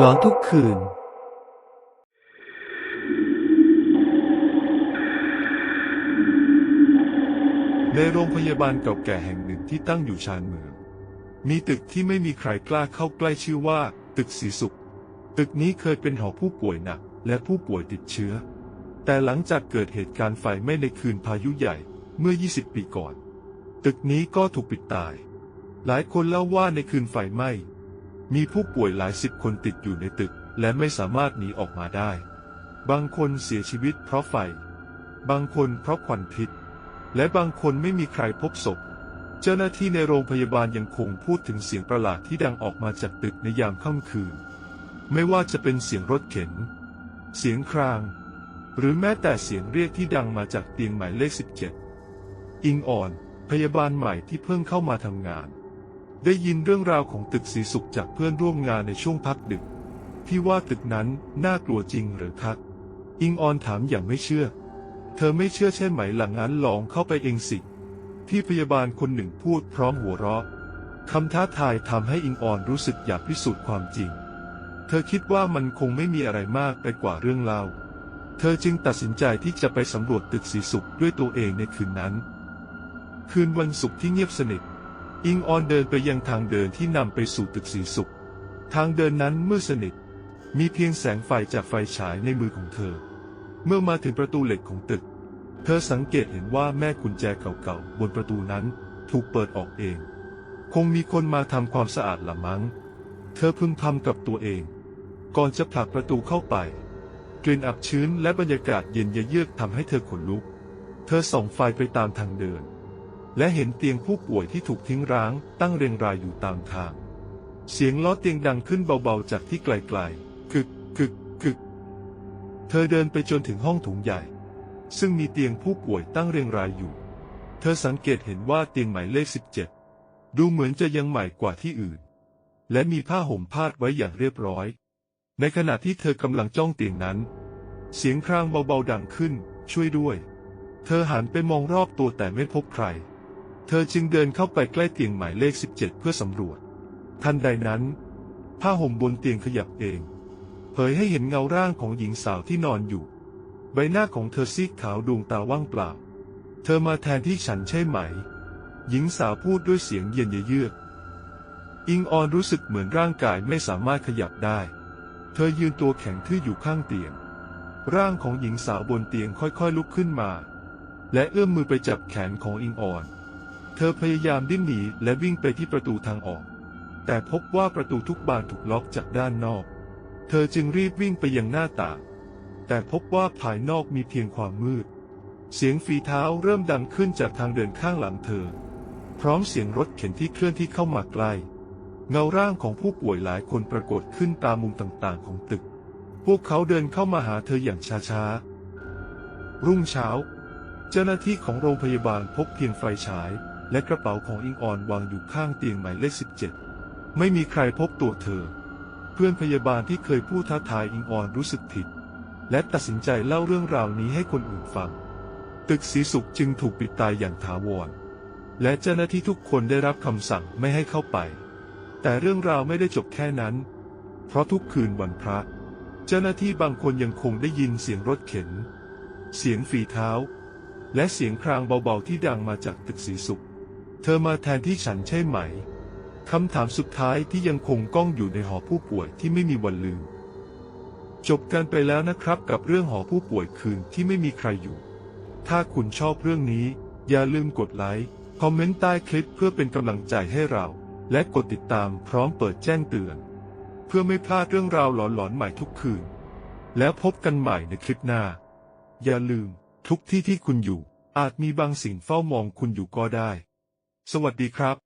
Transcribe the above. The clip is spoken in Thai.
หลอนทุกคืน ในโรงพยาบาลเก่าแก่แห่งหนึ่งที่ตั้งอยู่ชานเมือง มีตึกที่ไม่มีใครกล้าเข้าใกล้ชื่อว่า ตึกสีสุข ตึกนี้เคยเป็นหอผู้ป่วยหนัก และผู้ป่วยติดเชื้อ แต่หลังจากเกิดเหตุการณ์ไฟไหม้ในคืนพายุใหญ่เมื่อ 20 ปีก่อน ตึกนี้ก็ถูกปิดตาย หลายคนเล่าว่าในคืนไฟไหม้ มีผู้ป่วยหลายสิบคนติดอยู่ในตึก และไม่สามารถหนีออกมาได้ บางคนเสียชีวิตเพราะไฟ บางคนเพราะควันพิษ และบางคนไม่มีใครพบศพ เจ้าหน้าที่ในโรงพยาบาลยังคงพูดถึงเสียงประหลาดที่ดังออกมาจากตึกในยามค่ำคืน ไม่ว่าจะเป็นเสียงรถเข็น เสียงคราง หรือแม้แต่เสียงเรียกที่ดังมาจากเตียงหมายเลข 17 อิงอ่อน พยาบาลใหม่ที่เพิ่งเข้ามาทำงาน ได้ยินเรื่องราวของตึกสีสุขจากเพื่อนร่วมงานในช่วงพักดึกที่ว่าตึกนั้นน่ากลัวจริงหรือครับอิงออนถามอย่างไม่เชื่อ เธอไม่เชื่อใช่ไหมหลังนั้นลองเข้าไปเองสิ ที่พยาบาลคนหนึ่งพูดพร้อมหัวเราะคำท้าทายทำให้อิงออนรู้สึกอยากพิสูจน์ความจริง เธอคิดว่ามันคงไม่มีอะไรมากไปกว่าเรื่องเล่า เธอจึงตัดสินใจที่จะไปสำรวจตึกสีสุขด้วยตัวเองในคืนนั้น คืนวันศุกร์ที่เงียบสนิท อิงออนเดินไปยังทางเดินที่นำไปสู่ตึกสีสุข ทางเดินนั้นมืดสนิท มีเพียงแสงไฟจากไฟฉายในมือของเธอ เมื่อมาถึงประตูเหล็กของตึก เธอสังเกตเห็นว่าแม่กุญแจเก่าๆบนประตูนั้นถูกเปิดออกเอง คงมีคนมาทำความสะอาดละมั้ง เธอพึงพำกับตัวเอง ก่อนจะผลักประตูเข้าไป กลิ่นอับชื้นและบรรยากาศเย็นเยือกทำให้เธอขนลุก เธอส่องไฟไปตามทางเดิน และเห็นเตียงผู้ป่วยที่ถูกทิ้งร้าง ตั้งเรียงรายอยู่ตามทาง เสียงล้อเตียงดังขึ้นเบาๆจากที่ไกลๆ กึกกึกกึก เธอเดินไปจนถึงห้องโถงใหญ่ ซึ่งมีเตียงผู้ป่วยตั้งเรียงรายอยู่ เธอสังเกตเห็นว่าเตียงหมายเลข 17 ดูเหมือนจะยังใหม่กว่าที่อื่น และมีผ้าห่มพาดไว้อย่างเรียบร้อย ในขณะที่เธอกำลังจ้องเตียงนั้น เสียงครางเบาๆดังขึ้น ช่วยด้วย เธอหันไปมองรอบตัวแต่ไม่พบใคร เธอจึงเดินเข้าไปใกล้เตียงหมายเลข 17 เพื่อสำรวจ ทันใดนั้น ผ้าห่มบนเตียงขยับเอง เผยให้เห็นเงาร่างของหญิงสาวที่นอนอยู่ ใบหน้าของเธอซีดขาวดวงตาว่างเปล่า เธอมาแทนที่ฉันใช่ไหม หญิงสาวพูดด้วยเสียงเย็นเยือก อิงออนรู้สึกเหมือนร่างกายไม่สามารถขยับได้ เธอยืนตัวแข็งทื่ออยู่ข้างเตียง ร่างของหญิงสาวบนเตียงค่อยๆลุกขึ้นมา และเอื้อมมือไปจับแขนของอิงออน เธอพยายามดิ้นหนีและวิ่งไปที่ประตูทางออก แต่พบว่าประตูทุกบานถูกล็อกจากด้านนอก เธอจึงรีบวิ่งไปยังหน้าต่าง แต่พบว่าภายนอกมีเพียงความมืด เสียงฝีเท้าเริ่มดังขึ้นจากทางเดินข้างหลังเธอ พร้อมเสียงรถเข็นที่เคลื่อนที่เข้ามาใกล้เงาร่างของผู้ป่วยหลายคนปรากฏขึ้นตามมุมต่างๆ ของตึก พวกเขาเดินเข้ามาหาเธออย่างช้าๆ รุ่งเช้า เจ้าหน้าที่ของโรงพยาบาลพบเพียงไฟฉาย และกระเป๋าของอิงออนวางอยู่ข้างเตียงหมายเลข 17 ไม่มีใครพบตัวเธอ เพื่อนพยาบาลที่เคยพูดท้าทายอิงออนรู้สึกผิด และตัดสินใจเล่าเรื่องราวนี้ให้คนอื่นฟัง ตึกสีสุขจึงถูกปิดตายอย่างถาวร และเจ้าหน้าที่ทุกคนได้รับคำสั่งไม่ให้เข้าไป แต่เรื่องราวไม่ได้จบแค่นั้น เพราะทุกคืนวันพระ เจ้าหน้าที่บางคนยังคงได้ยินเสียงรถเข็น เสียงฝีเท้าและเสียงครางเบาๆที่ดังมาจากตึกสีสุข เธอมาแทนที่ฉันใช่ไหม คำถามสุดท้ายที่ยังคงก้องอยู่ในหอผู้ป่วยที่ไม่มีวันลืม จบกันไปแล้วนะครับกับเรื่องหอผู้ป่วยคืนที่ไม่มีใครอยู่ ถ้าคุณชอบเรื่องนี้ อย่าลืมกดไลค์ คอมเมนต์ใต้คลิปเพื่อเป็นกำลังใจให้เรา และกดติดตามพร้อมเปิดแจ้งเตือน เพื่อไม่พลาดเรื่องราวหลอนๆใหม่ทุกคืน แล้วพบกันใหม่ในคลิปหน้า อย่าลืมทุกที่ที่คุณอยู่อาจมีบางสิ่งเฝ้ามองคุณอยู่ก็ได้ สวัสดีครับ